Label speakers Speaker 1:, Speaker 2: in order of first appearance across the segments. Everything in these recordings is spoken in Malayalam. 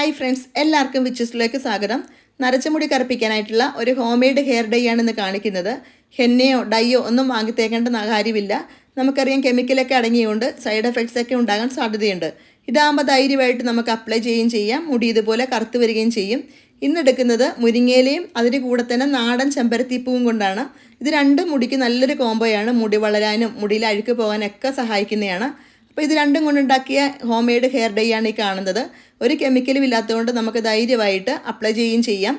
Speaker 1: ഹായ് ഫ്രണ്ട്സ് എല്ലാവർക്കും വിച്ചസിലേക്ക് സ്വാഗതം. നരച്ച മുടി കറുപ്പിക്കാനായിട്ടുള്ള ഒരു ഹോം മെയ്ഡ് ഹെയർ ഡൈ ആണെന്ന് കാണിക്കുന്നത്. ഹെന്നയോ ഡൈയോ ഒന്നും വാങ്ങിത്തേക്കേണ്ട കാര്യമില്ല. നമുക്കറിയാം കെമിക്കലൊക്കെ അടങ്ങിയുകൊണ്ട് സൈഡ് എഫക്ട്സ് ഒക്കെ ഉണ്ടാകാൻ സാധ്യതയുണ്ട്. ഇതാകുമ്പോൾ ധൈര്യമായിട്ട് നമുക്ക് അപ്ലൈ ചെയ്യുകയും ചെയ്യാം. മുടി ഇതുപോലെ കറുത്ത് വരികയും ചെയ്യും. ഇന്നെടുക്കുന്നത് മുരിങ്ങയിലയും അതിന് കൂടെ തന്നെ നാടൻ ചെമ്പരത്തിപ്പൂവും കൊണ്ടാണ്. ഇത് രണ്ടും മുടിക്ക് നല്ലൊരു കോംബോയാണ് മുടി വളരാനും മുടിയിൽ അഴുക്ക് പോകാനൊക്കെ സഹായിക്കുന്നതാണ്. അപ്പോൾ ഇത് രണ്ടും കൊണ്ടുണ്ടാക്കിയ ഹോം മെയ്ഡ് ഹെയർ ഡൈ ആണ് ഈ കാണുന്നത്. ഒരു കെമിക്കലും ഇല്ലാത്തതുകൊണ്ട് നമുക്ക് ധൈര്യമായിട്ട് അപ്ലൈ ചെയ്യുകയും ചെയ്യാം.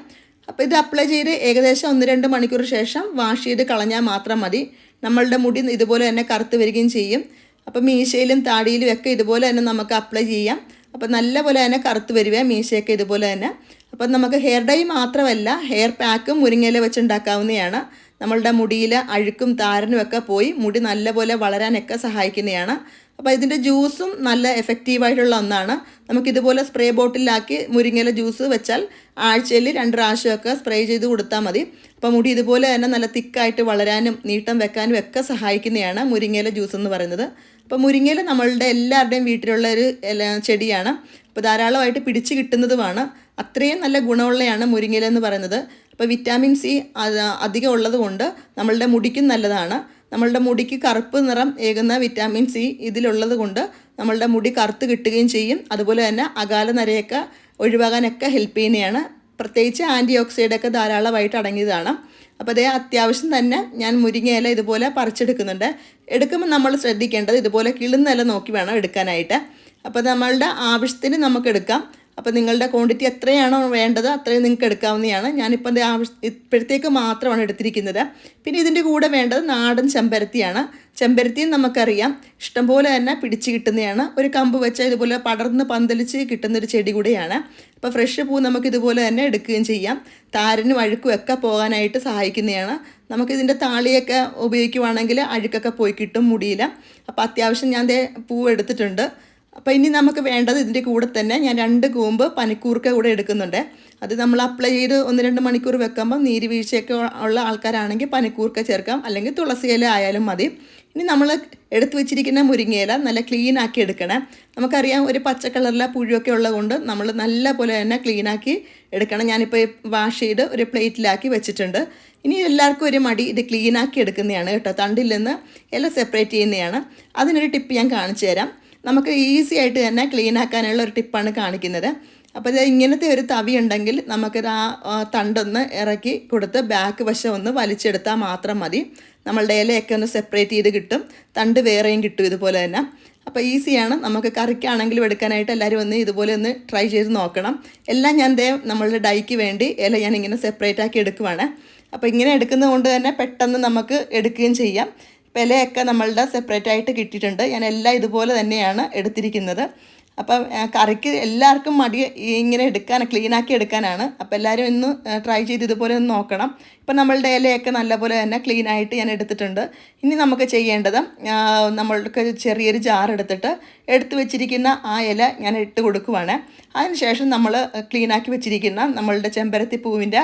Speaker 1: അപ്പോൾ ഇത് അപ്ലൈ ചെയ്ത് ഏകദേശം ഒന്ന് രണ്ട് മണിക്കൂർ ശേഷം വാഷ് ചെയ്ത് കളഞ്ഞാൽ മാത്രം മതി. നമ്മളുടെ മുടി ഇതുപോലെ തന്നെ കറുത്ത് വരികയും ചെയ്യും. അപ്പോൾ മീശയിലും താടിയിലും ഒക്കെ ഇതുപോലെ തന്നെ നമുക്ക് അപ്ലൈ ചെയ്യാം. അപ്പോൾ നല്ലപോലെ തന്നെ കറുത്ത് വരിക മീശയൊക്കെ ഇതുപോലെ തന്നെ. അപ്പം നമുക്ക് ഹെയർ ഡൈ മാത്രമല്ല ഹെയർ പാക്കും മുരിങ്ങയില വെച്ചുണ്ടാക്കാവുന്നതാണ് നമ്മളുടെ മുടിയിൽ അഴുക്കും താരനും ഒക്കെ പോയി മുടി നല്ലപോലെ വളരാനൊക്കെ സഹായിക്കുന്നതാണ് അപ്പോൾ ഇതിന്റെ ജ്യൂസും നല്ല എഫക്റ്റീവായിട്ടുള്ള ഒന്നാണ്. നമുക്കിതുപോലെ സ്പ്രേ ബോട്ടിലാക്കി മുരിങ്ങയില ജ്യൂസ് വെച്ചാൽ ആഴ്ചയിൽ രണ്ട് പ്രാവശ്യമൊക്കെ സ്പ്രേ ചെയ്ത് കൊടുത്താൽ മതി. അപ്പോൾ മുടി ഇതുപോലെ തന്നെ നല്ല തിക്കായിട്ട് വളരാനും നീട്ടം വെക്കാനും ഒക്കെ സഹായിക്കുന്നതാണ് മുരിങ്ങയില ജ്യൂസ് എന്ന് പറയുന്നത്. അപ്പോൾ മുരിങ്ങയില നമ്മളുടെ എല്ലാവരുടെയും വീട്ടിലുള്ള ഒരു ചെടിയാണ്. അപ്പോൾ ധാരാളമായിട്ട് പിടിച്ച് കിട്ടുന്നതുമാണ്. അത്രയും നല്ല ഗുണമുള്ളതാണ് മുരിങ്ങയില എന്ന് പറയുന്നത്. അപ്പോൾ വിറ്റാമിൻ സി അധികം ഉള്ളതുകൊണ്ട് നമ്മളുടെ മുടിക്കും നല്ലതാണ്. നമ്മളുടെ മുടിക്ക് കറുപ്പ് നിറം ഏകുന്ന വിറ്റാമിൻ സി ഇതിലുള്ളത് കൊണ്ട് നമ്മളുടെ മുടി കറുത്ത് കിട്ടുകയും ചെയ്യും. അതുപോലെ തന്നെ അകാല നരയൊക്കെ ഒഴിവാകാനൊക്കെ ഹെൽപ്പ് ചെയ്യുന്നതാണ്. പ്രത്യേകിച്ച് ആന്റി ഓക്സൈഡൊക്കെ ധാരാളമായിട്ട് അടങ്ങിയതാണ്. അപ്പോൾ അതേ അത്യാവശ്യം തന്നെ ഞാൻ മുരിങ്ങയില ഇതുപോലെ പറിച്ചെടുക്കുന്നുണ്ട്. എടുക്കുമ്പോൾ നമ്മൾ ശ്രദ്ധിക്കേണ്ടത് ഇതുപോലെ കിളുന്നില നോക്കി വേണം എടുക്കാനായിട്ട്. അപ്പോൾ നമ്മളുടെ ആവശ്യത്തിന് നമുക്ക് എടുക്കാം. അപ്പോൾ നിങ്ങളുടെ ക്വാണ്ടിറ്റി എത്രയാണോ വേണ്ടത് അത്രയും നിങ്ങൾക്ക് എടുക്കാവുന്നതാണ്. ഞാനിപ്പോൾ എന്റെ ആവശ്യ ഇപ്പോഴത്തേക്ക് മാത്രമാണ് എടുത്തിരിക്കുന്നത്. പിന്നെ ഇതിന്റെ കൂടെ വേണ്ടത് നാടൻ ചെമ്പരത്തിയാണ്. ചെമ്പരത്തിയും നമുക്കറിയാം. ഇഷ്ടംപോലെ തന്നെ പിടിച്ച് കിട്ടുന്നതാണ്. ഒരു കമ്പ് വെച്ചാൽ ഇതുപോലെ പടർന്ന് പന്തലിച്ച് കിട്ടുന്നൊരു ചെടി കൂടെയാണ്. അപ്പോൾ ഫ്രഷ് പൂ നമുക്ക് ഇതുപോലെ തന്നെ എടുക്കുകയും ചെയ്യാം. താരനും അഴുക്കും ഒക്കെ പോകാനായിട്ട് സഹായിക്കുന്നതാണ്. നമുക്കിതിന്റെ താളിയൊക്കെ ഉപയോഗിക്കുവാണെങ്കിൽ അഴുക്കൊക്കെ പോയി കിട്ടും മുടിയിൽ അപ്പോൾ അത്യാവശ്യം ഞാൻ പൂ എടുത്തിട്ടുണ്ട്. അപ്പോൾ ഇനി നമുക്ക് വേണ്ടത് ഇതിന്റെ കൂടെ തന്നെ ഞാൻ രണ്ട് കൂമ്പ് പനിക്കൂർക്ക കൂടെ എടുക്കുന്നുണ്ട്. അത് നമ്മൾ അപ്ലൈ ചെയ്ത് ഒന്ന് രണ്ട് മണിക്കൂർ വെക്കുമ്പോൾ നീര് വീഴ്ചയൊക്കെ ഉള്ള ആൾക്കാരാണെങ്കിൽ പനിക്കൂർക്ക ചേർക്കാം. അല്ലെങ്കിൽ തുളസി ഇല ആയാലും മതി. ഇനി നമ്മൾ എടുത്തു വെച്ചിരിക്കുന്ന മുരിങ്ങയില നല്ല ക്ലീൻ ആക്കി എടുക്കണം. നമുക്കറിയാം ഒരു പച്ച കളറിലെ പുഴുവൊക്കെ ഉള്ളതുകൊണ്ട് നമ്മൾ നല്ല പോലെ തന്നെ ക്ലീൻ ആക്കി എടുക്കണം. ഞാനിപ്പോൾ വാഷ് ചെയ്ത് ഒരു പ്ലേറ്റിലാക്കി വെച്ചിട്ടുണ്ട്. ഇനി എല്ലാവർക്കും ഒരു മടി ഇത് ക്ലീൻ ആക്കി എടുക്കുന്നതാണ് കേട്ടോ. തണ്ടിൽ നിന്ന് ഇല സെപ്പറേറ്റ് ചെയ്യുന്നതാണ്. അതിനൊരു ടിപ്പ് ഞാൻ കാണിച്ചു തരാം. നമുക്ക് ഈസി ആയിട്ട് തന്നെ ക്ലീൻ ആക്കാനുള്ള ഒരു ടിപ്പാണ് കാണിക്കുന്നത്. അപ്പോൾ ഇത് ഇങ്ങനത്തെ ഒരു തവി ഉണ്ടെങ്കിൽ നമുക്കിത് ആ തണ്ടൊന്ന് ഇറക്കി കൊടുത്ത് ബാക്ക് വശം ഒന്ന് വലിച്ചെടുത്താൽ മാത്രം മതി. നമ്മളുടെ ഇലയൊക്കെ ഒന്ന് സെപ്പറേറ്റ് ചെയ്ത് കിട്ടും. തണ്ട് വേറെയും കിട്ടും ഇതുപോലെ തന്നെ. അപ്പോൾ ഈസിയാണ് നമുക്ക് കറിക്കാണെങ്കിലും എടുക്കാനായിട്ട് എല്ലാവരും ഒന്ന് ഇതുപോലെ ഒന്ന് ട്രൈ ചെയ്ത് നോക്കണം. എല്ലാം ഞാൻ ദേ നമ്മളുടെ ഡൈക്ക് വേണ്ടി ഇല ഞാൻ ഇങ്ങനെ സെപ്പറേറ്റ് ആക്കി എടുക്കുവാണ്. അപ്പോൾ ഇങ്ങനെ എടുക്കുന്നത് കൊണ്ട് തന്നെ പെട്ടെന്ന് നമുക്ക് എടുക്കുകയും ചെയ്യാം. വിലയൊക്കെ നമ്മളുടെ സെപ്പറേറ്റ് ആയിട്ട് കിട്ടിയിട്ടുണ്ട്. ഞാൻ എല്ലാം ഇതുപോലെ തന്നെയാണ് എടുത്തിരിക്കുന്നത്. അപ്പം കറിക്ക് എല്ലാവർക്കും മടി ഇങ്ങനെ എടുക്കാൻ ക്ലീനാക്കി എടുക്കാനാണ്. അപ്പോൾ എല്ലാവരും ഇന്ന് ട്രൈ ചെയ്ത് ഇതുപോലെ ഒന്ന് നോക്കണം. ഇപ്പം നമ്മളുടെ ഇലയൊക്കെ നല്ലപോലെ തന്നെ ക്ലീനായിട്ട് ഞാൻ എടുത്തിട്ടുണ്ട്. ഇനി നമുക്ക് ചെയ്യേണ്ടത് നമ്മൾക്ക് ചെറിയൊരു ജാർ എടുത്തിട്ട് എടുത്തു വെച്ചിരിക്കുന്ന ആ ഇല ഞാൻ ഇട്ട് കൊടുക്കുവാണ്. അതിനുശേഷം നമ്മൾ ക്ലീനാക്കി വെച്ചിരിക്കുന്ന നമ്മളുടെ ചെമ്പരത്തി പൂവിന്റെ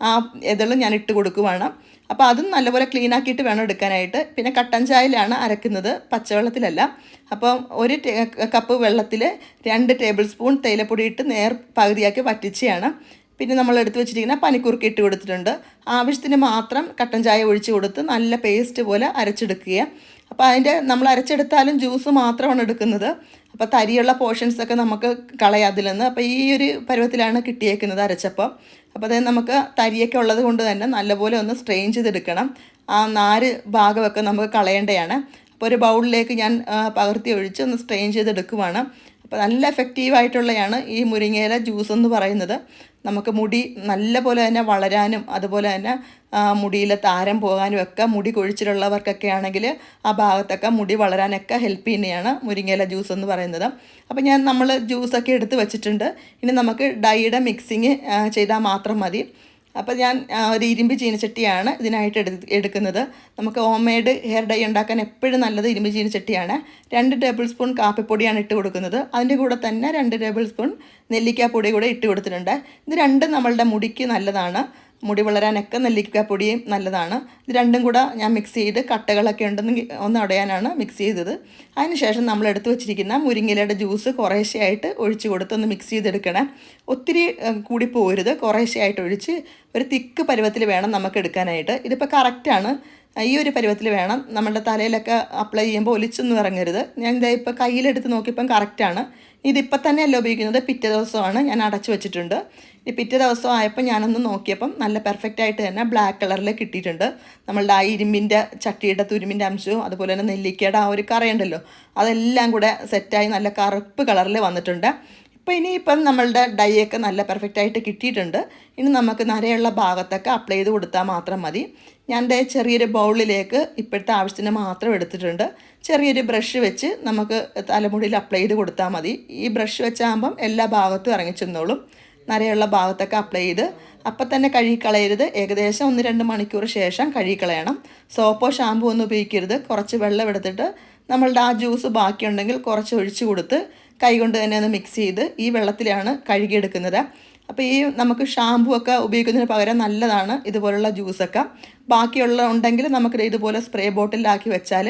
Speaker 1: ആ ഇതെല്ലാം ഞാൻ ഇട്ട് കൊടുക്കുവാണ്. അപ്പോൾ അതും നല്ലപോലെ ക്ലീൻ ആക്കിയിട്ട് വേണം എടുക്കാനായിട്ട്. പിന്നെ കട്ടൻ ചായയിലാണ് അരക്കുന്നത് പച്ചവെള്ളത്തിലല്ല. അപ്പം ഒരു കപ്പ് വെള്ളത്തിൽ രണ്ട് ടേബിൾ സ്പൂൺ തേയിലപ്പൊടി ഇട്ട് നേർ പകുതിയാക്കി വറ്റിച്ചാണ് പിന്നെ നമ്മൾ എടുത്തു വെച്ചിരിക്കുന്ന പനിക്കുറുക്കി ഇട്ട് കൊടുത്തിട്ടുണ്ട്. ആവശ്യത്തിന് മാത്രം കട്ടൻ ചായ ഒഴിച്ച് കൊടുത്ത് നല്ല പേസ്റ്റ് പോലെ അരച്ചെടുക്കുക. അപ്പോൾ അതിന്റെ നമ്മൾ അരച്ചെടുത്താലും ജ്യൂസ് മാത്രമാണ് എടുക്കുന്നത്. അപ്പോൾ തരിയുള്ള പോർഷൻസൊക്കെ നമുക്ക് കളയാം അതിൽ നിന്ന് അപ്പോൾ ഈ ഒരു പരുവത്തിലാണ് കിട്ടിയേക്കുന്നത് അരച്ചപ്പം. അപ്പോൾ അത് നമുക്ക് തരിയൊക്കെ ഉള്ളത് കൊണ്ട് തന്നെ നല്ലപോലെ ഒന്ന് സ്ട്രെയിൻ ചെയ്തെടുക്കണം. ആ നാല് ഭാഗമൊക്കെ നമുക്ക് കളയേണ്ടതാണ് അപ്പോൾ ഒരു ബൗളിലേക്ക് ഞാൻ പകർത്തി ഒഴിച്ച് ഒന്ന് സ്ട്രെയിൻ ചെയ്തെടുക്കുവാണ്. അപ്പോൾ നല്ല എഫക്റ്റീവായിട്ടുള്ളതാണ് ഈ മുരിങ്ങയില ജ്യൂസ് എന്ന് പറയുന്നത്. നമുക്ക് മുടി നല്ല പോലെ തന്നെ വളരാനും അതുപോലെ തന്നെ മുടിയിലെ താരം പോകാനും ഒക്കെ മുടി കൊഴിച്ചിലുള്ളവർക്കൊക്കെ ആണെങ്കിൽ ആ ഭാഗത്തൊക്കെ മുടി വളരാനൊക്കെ ഹെൽപ്പ് ചെയ്യുന്നതാണ് മുരിങ്ങയില ജ്യൂസ് എന്ന് പറയുന്നത്. അപ്പോൾ ഞാൻ നമ്മൾ ജ്യൂസൊക്കെ എടുത്ത് വെച്ചിട്ടുണ്ട്. ഇനി നമുക്ക് ഡൈയുടെ മിക്സിങ് ചെയ്താൽ മാത്രം മതി. അപ്പോൾ ഞാൻ ഒരു ഇരുമ്പ് ചീനച്ചട്ടിയാണ് ഇതിനായിട്ട് എടു എടുക്കുന്നത്. നമുക്ക് ഹോം മെയ്ഡ് ഹെയർ ഡൈ ഉണ്ടാക്കാൻ എപ്പോഴും നല്ലത് ഇരുമ്പ് ചീനച്ചട്ടിയാണ്. രണ്ട് ടേബിൾ സ്പൂൺ കാപ്പിപ്പൊടിയാണ് ഇട്ട് കൊടുക്കുന്നത്. അതിന്റെ കൂടെ തന്നെ രണ്ട് ടേബിൾ സ്പൂൺ നെല്ലിക്കാപ്പൊടി കൂടെ ഇട്ട് കൊടുത്തിട്ടുണ്ട്. ഇത് രണ്ടും നമ്മളുടെ മുടിക്ക് നല്ലതാണ്. മുടി വളരാനൊക്കെ നെല്ലിക്കപ്പൊടിയും നല്ലതാണ്. ഇത് രണ്ടും കൂടെ ഞാൻ മിക്സ് ചെയ്ത് കട്ടകളൊക്കെ ഉണ്ടെന്ന് ഒന്ന് അടയാനാണ് മിക്സ് ചെയ്തത്. അതിനുശേഷം നമ്മൾ എടുത്തു വെച്ചിരിക്കുന്ന മുരിങ്ങയിലയുടെ ജ്യൂസ് കുറേശ്ശെയായിട്ട് ഒഴിച്ച് കൊടുത്ത് ഒന്ന് മിക്സ് ചെയ്തെടുക്കണം. ഒത്തിരി കൂടി പോരുത്. കുറേശ്ശെയായിട്ട് ഒഴിച്ച് ഒരു തിക്ക് പരുവത്തിൽ വേണം നമുക്ക് എടുക്കാനായിട്ട്. ഇതിപ്പോൾ കറക്റ്റാണ് ഈ ഒരു പരുവത്തിൽ വേണം നമ്മുടെ തലയിലൊക്കെ അപ്ലൈ ചെയ്യുമ്പോൾ ഒലിച്ചൊന്നും ഇറങ്ങരുത്. ഞാൻ ഇതാ ഇപ്പോൾ കയ്യിലെടുത്ത് നോക്കിയപ്പം കറക്റ്റാണ് ഇതിപ്പോൾ തന്നെയല്ല ഉപയോഗിക്കുന്നത്? പിറ്റേ ദിവസമാണ് ഞാൻ അടച്ചു വെച്ചിട്ടുണ്ട്. ഈ പിറ്റേ ദിവസം ആയപ്പോൾ ഞാനൊന്ന് നോക്കിയപ്പം നല്ല പെർഫെക്റ്റ് ആയിട്ട് തന്നെ ബ്ലാക്ക് കളറിൽ കിട്ടിയിട്ടുണ്ട്. നമ്മളുടെ ആ ഇരുമ്പിന്റെ ചട്ടിയുടെ തുരുമ്പിന്റെ അംശവും അതുപോലെ തന്നെ നെല്ലിക്കയുടെ ആ ഒരു കറയുണ്ടല്ലോ അതെല്ലാം കൂടെ സെറ്റായി നല്ല കറുപ്പ് കളറിൽ വന്നിട്ടുണ്ട്. ഇപ്പോൾ ഇനിയിപ്പം നമ്മളുടെ ഡൈ ഒക്കെ നല്ല പെർഫെക്റ്റ് ആയിട്ട് കിട്ടിയിട്ടുണ്ട്. ഇനി നമുക്ക് നരയുള്ള ഭാഗത്തൊക്കെ അപ്ലൈ ചെയ്ത് കൊടുത്താൽ മാത്രം മതി. ഞാൻ എന്റെ ചെറിയൊരു ബൗളിലേക്ക് ഇപ്പോഴത്തെ ആവശ്യത്തിന് മാത്രം എടുത്തിട്ടുണ്ട്. ചെറിയൊരു ബ്രഷ് വെച്ച് നമുക്ക് തലമുടിയിൽ അപ്ലൈ ചെയ്ത് കൊടുത്താൽ മതി. ഈ ബ്രഷ് വെച്ചാകുമ്പം എല്ലാ ഭാഗത്തും ഇറങ്ങിച്ചെന്നോളും നരയുള്ള ഭാഗത്തൊക്കെ അപ്ലൈ ചെയ്ത്. അപ്പം തന്നെ കഴുകിക്കളയരുത്. ഏകദേശം ഒന്ന് രണ്ട് മണിക്കൂർ ശേഷം കഴുകിക്കളയണം. സോപ്പോ ഷാമ്പു ഒന്നും ഉപയോഗിക്കരുത്. കുറച്ച് വെള്ളം എടുത്തിട്ട് നമ്മളുടെ ആ ജ്യൂസ് ബാക്കിയുണ്ടെങ്കിൽ കുറച്ച് ഒഴിച്ചു കൊടുത്ത് കൈകൊണ്ട് തന്നെ ഒന്ന് മിക്സ് ചെയ്ത് ഈ വെള്ളത്തിലാണ് കഴുകിയെടുക്കുന്നത്. അപ്പോൾ ഈ നമുക്ക് ഷാമ്പു ഒക്കെ ഉപയോഗിക്കുന്നതിന് പകരം നല്ലതാണ് ഇതുപോലുള്ള ജ്യൂസൊക്കെ ബാക്കിയുള്ള ഉണ്ടെങ്കിൽ നമുക്കിത് ഇതുപോലെ സ്പ്രേ ബോട്ടിലാക്കി വെച്ചാൽ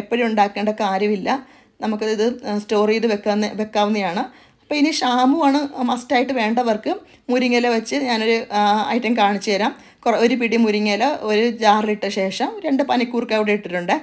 Speaker 1: എപ്പോഴും ഉണ്ടാക്കേണ്ട കാര്യമില്ല. നമുക്കിത് സ്റ്റോർ ചെയ്ത് വെക്കാവുന്ന വെക്കാവുന്നതാണ്. അപ്പോൾ ഇനി ഷാമ്പു ആണ് മസ്റ്റായിട്ട് വേണ്ടവർക്ക് മുരിങ്ങയില വെച്ച് ഞാനൊരു ഐറ്റം കാണിച്ചു തരാം. ഒരു പിടി മുരിങ്ങയില ഒരു ജാറിലിട്ട ശേഷം രണ്ട് പനിക്കൂർക്ക അവിടെ ഇട്ടിട്ടുണ്ട്.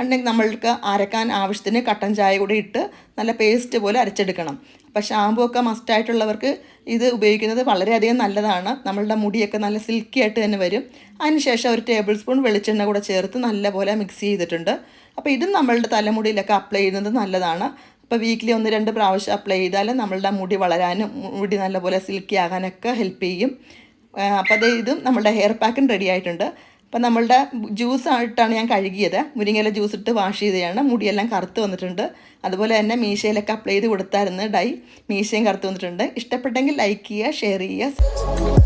Speaker 1: ഉണ്ടെങ്കിൽ നമ്മൾക്ക് അരക്കാൻ ആവശ്യത്തിന് കട്ടൻ ചായ കൂടി ഇട്ട് നല്ല പേസ്റ്റ് പോലെ അരച്ചെടുക്കണം. അപ്പോൾ ഷാമ്പു ഒക്കെ മസ്റ്റായിട്ടുള്ളവർക്ക് ഇത് ഉപയോഗിക്കുന്നത് വളരെയധികം നല്ലതാണ്. നമ്മളുടെ മുടിയൊക്കെ നല്ല സിൽക്കി ആയിട്ട് തന്നെ വരും. അതിനുശേഷം ഒരു ടേബിൾ സ്പൂൺ വെളിച്ചെണ്ണ കൂടെ ചേർത്ത് നല്ലപോലെ മിക്സ് ചെയ്തിട്ടുണ്ട്. അപ്പോൾ ഇതും നമ്മളുടെ തലമുടിയിലൊക്കെ അപ്ലൈ ചെയ്യുന്നത് നല്ലതാണ്. അപ്പോൾ വീക്കിലി ഒന്ന് രണ്ട് പ്രാവശ്യം അപ്ലൈ ചെയ്താൽ നമ്മളുടെ മുടി വളരാനും മുടി നല്ലപോലെ സിൽക്കി ആകാനൊക്കെ ഹെൽപ്പ് ചെയ്യും. അപ്പോൾ അത് ഇതും നമ്മളുടെ ഹെയർ പാക്കും റെഡി ആയിട്ടുണ്ട്. അപ്പം നമ്മളുടെ ജ്യൂസ് ആയിട്ടാണ് ഞാൻ കഴുകിയത്. മുരിങ്ങയില ജ്യൂസ് ഇട്ട് വാഷ് ചെയ്തതാണ്. മുടിയെല്ലാം കറുത്ത് വന്നിട്ടുണ്ട്. അതുപോലെ തന്നെ മീശയിലൊക്കെ അപ്ലൈ ചെയ്ത് കൊടുത്തായിരുന്നു ഡൈ. മീശയും കറുത്ത് വന്നിട്ടുണ്ട്. ഇഷ്ടപ്പെട്ടെങ്കിൽ ലൈക്ക് ചെയ്യുക ഷെയർ ചെയ്യുക.